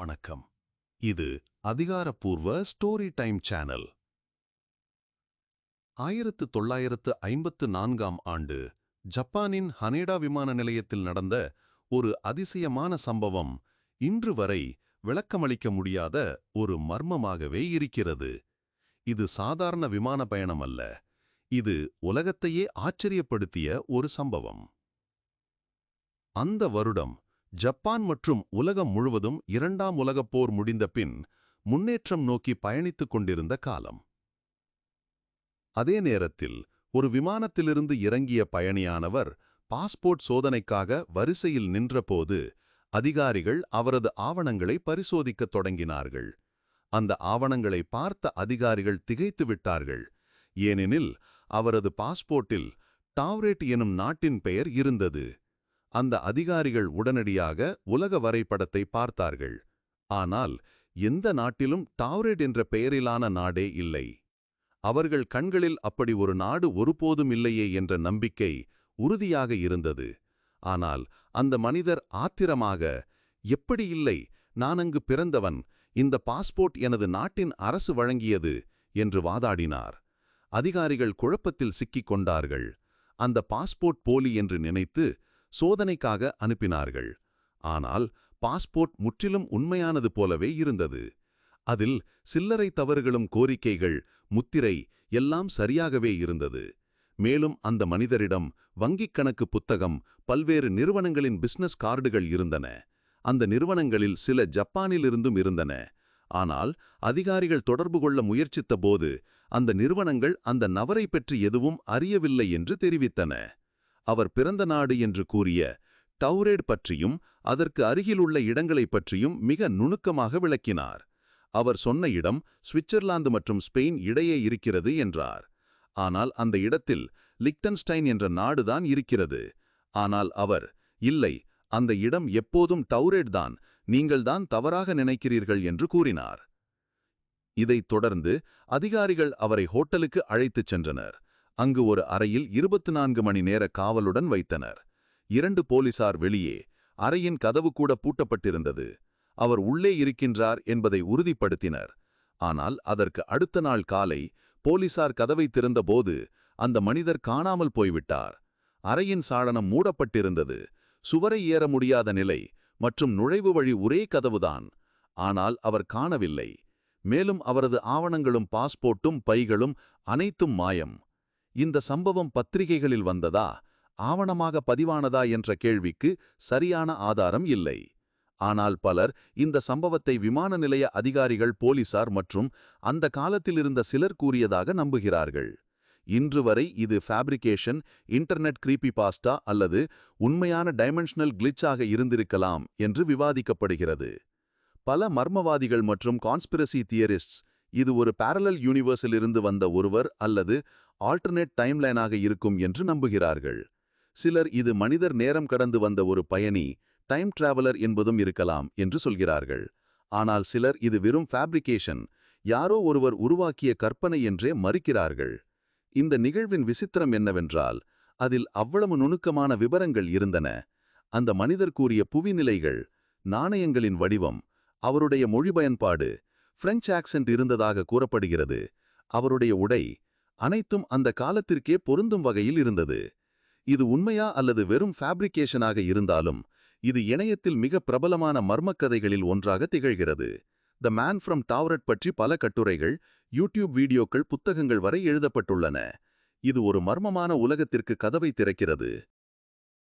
வணக்கம். இது அதிகாரப்பூர்வ ஸ்டோரி டைம் சேனல். ஆயிரத்து தொள்ளாயிரத்து ஐம்பத்து நான்காம் ஆண்டு ஜப்பானின் ஹனேடா விமான நிலையத்தில் நடந்த ஒரு அதிசயமான சம்பவம் இன்று வரை விளக்கமளிக்க முடியாத ஒரு மர்மமாகவே இருக்கிறது. இது சாதாரண விமான பயணம் அல்ல இது உலகத்தையே ஆச்சரியப்படுத்திய ஒரு சம்பவம். அந்த வருடம் ஜப்பான் மற்றும் உலகம் முழுவதும் இரண்டாம் உலகப் போர் முடிந்த பின் முன்னேற்றம் நோக்கி பயணித்துக் கொண்டிருந்த காலம். அதே நேரத்தில் ஒரு விமானத்திலிருந்து இறங்கிய பயணியானவர் பாஸ்போர்ட் சோதனைக்காக வரிசையில் நின்றபோது அதிகாரிகள் அவரது ஆவணங்களை பரிசோதிக்கத் தொடங்கினார்கள். அந்த ஆவணங்களை பார்த்த அதிகாரிகள் திகைத்து விட்டார்கள். ஏனெனில் அவரது பாஸ்போர்ட்டில் டாவ்ரேட் எனும் நாட்டின் பெயர் இருந்தது. அந்த அதிகாரிகள் உடனடியாக உலக வரைபடத்தை பார்த்தார்கள். ஆனால் எந்த நாட்டிலும் டாவ்ரெட் என்ற பெயரிலான நாடே இல்லை. அவர்கள் கண்களில் அப்படி ஒரு நாடு ஒருபோதும் இல்லையே என்ற நம்பிக்கை உறுதியாக இருந்தது. ஆனால் அந்த மனிதர் ஆத்திரமாக எப்படி இல்லை நான் அங்கு பிறந்தவன் இந்த பாஸ்போர்ட் எனது நாட்டின் அரசு வழங்கியது என்று வாதாடினார். அதிகாரிகள் குழப்பத்தில் சிக்கிக் கொண்டார்கள். அந்த பாஸ்போர்ட் போலி என்று நினைத்து சோதனைக்காக அனுப்பினார்கள். ஆனால் பாஸ்போர்ட் முற்றிலும் உண்மையானது போலவே இருந்தது. அதில் சில்லறை தவறுகளும் கோரிக்கைகள் முத்திரை எல்லாம் சரியாகவே இருந்தது. மேலும் அந்த மனிதரிடம் வங்கிக் கணக்கு புத்தகம் பல்வேறு நிறுவனங்களின் பிசினஸ் கார்டுகள் இருந்தன. அந்த நிறுவனங்களில் சில ஜப்பானிலிருந்தும் இருந்தன. ஆனால் அதிகாரிகள் தொடர்பு கொள்ள முயற்சித்த போது அந்த நிறுவனங்கள் அந்த நபரை பற்றி எதுவும் அறியவில்லை என்று தெரிவித்தன. அவர் பிறந்த நாடு என்று கூறிய டவுரேட் பற்றியும் அதற்கு அருகிலுள்ள இடங்களைப் பற்றியும் மிக நுணுக்கமாக விளக்கினார். அவர் சொன்ன இடம் சுவிட்சர்லாந்து மற்றும் ஸ்பெயின் இடையே இருக்கிறது என்றார். ஆனால் அந்த இடத்தில் லிக்டன்ஸ்டைன் என்ற நாடுதான் இருக்கிறது. ஆனால் அவர் இல்லை அந்த இடம் எப்போதும் டவுரேட் தான் நீங்கள்தான் தவறாக நினைக்கிறீர்கள் என்று கூறினார். இதைத் தொடர்ந்து அதிகாரிகள் அவரை ஹோட்டலுக்கு அழைத்துச் சென்றனர். அங்கு ஒரு அறையில் இருபத்து நான்கு மணி நேர காவலுடன் வைத்தனர். இரண்டு போலீசார் வெளியே அறையின் கதவு கூட பூட்டப்பட்டிருந்தது. அவர் உள்ளே இருக்கின்றார் என்பதை உறுதிப்படுத்தினர். ஆனால் அதற்கு அடுத்த நாள் காலை போலீசார் கதவை திறந்தபோது அந்த மனிதர் காணாமல் போய்விட்டார். அறையின் சாளனம் மூடப்பட்டிருந்தது. சுவரை ஏற முடியாத நிலை மற்றும் நுழைவு வழி ஒரே கதவுதான். ஆனால் அவர் காணவில்லை. மேலும் அவரது ஆவணங்களும் பாஸ்போர்ட்டும் பைகளும் அனைத்தும் மாயம். இந்த சம்பவம் பத்திரிகைகளில் வந்ததா? ஆவணமாக பதிவானதா என்ற கேள்விக்கு சரியான ஆதாரம் இல்லை. ஆனால் பலர் இந்த சம்பவத்தை விமான நிலைய அதிகாரிகள் போலீசார் மற்றும் அந்த காலத்தில் இருந்த சிலர் கூறியதாக நம்புகிறார்கள். இன்று வரை இது ஃபேப்ரிகேஷன் இன்டர்நெட் கிரீப்பி பாஸ்டா அல்லது உண்மையான டைமென்ஷனல் கிளிச்சாக இருந்திருக்கலாம் என்று விவாதிக்கப்படுகிறது. பல மர்மவாதிகள் மற்றும் கான்ஸ்பிரசி தியரிஸ்ட்ஸ் இது ஒரு பேரலல் யூனிவர்ஸிலிருந்து வந்த ஒருவர் அல்லது ஆல்டர்னேட் டைம்லைனாக இருக்கும் என்று நம்புகிறார்கள். சிலர் இது மனிதர் நேரம் கடந்து வந்த ஒரு பயணி டைம் டிராவலர் என்பதும் இருக்கலாம் என்று சொல்கிறார்கள். ஆனால் சிலர் இது வெறும் ஃபேப்ரிகேஷன் யாரோ ஒருவர் உருவாக்கிய கற்பனை என்றே மறுக்கிறார்கள். இந்த நிகழ்வின் விசித்திரம் என்னவென்றால் அதில் அவ்வளவு நுணுக்கமான விவரங்கள் இருந்தன. அந்த மனிதர் கூறிய புவிநிலைகள் நாணயங்களின் வடிவம் அவருடைய மொழி பயன்பாடு பிரெஞ்ச் ஆக்சென்ட் இருந்ததாக கூறப்படுகிறது. அவருடைய உடை அனைத்தும் அந்த காலத்திற்கே பொருந்தும் வகையில் இருந்தது. இது உண்மையா அல்லது வெறும் ஃபேப்ரிகேஷனாக இருந்தாலும் இது இணையத்தில் மிக பிரபலமான மர்மக்கதைகளில் ஒன்றாக திகழ்கிறது. த மேன் ஃப்ரம் டாவரட் பற்றி பல கட்டுரைகள் யூடியூப் வீடியோக்கள் புத்தகங்கள் வரை எழுதப்பட்டுள்ளன. இது ஒரு மர்மமான உலகத்திற்கு கதவை திறக்கிறது.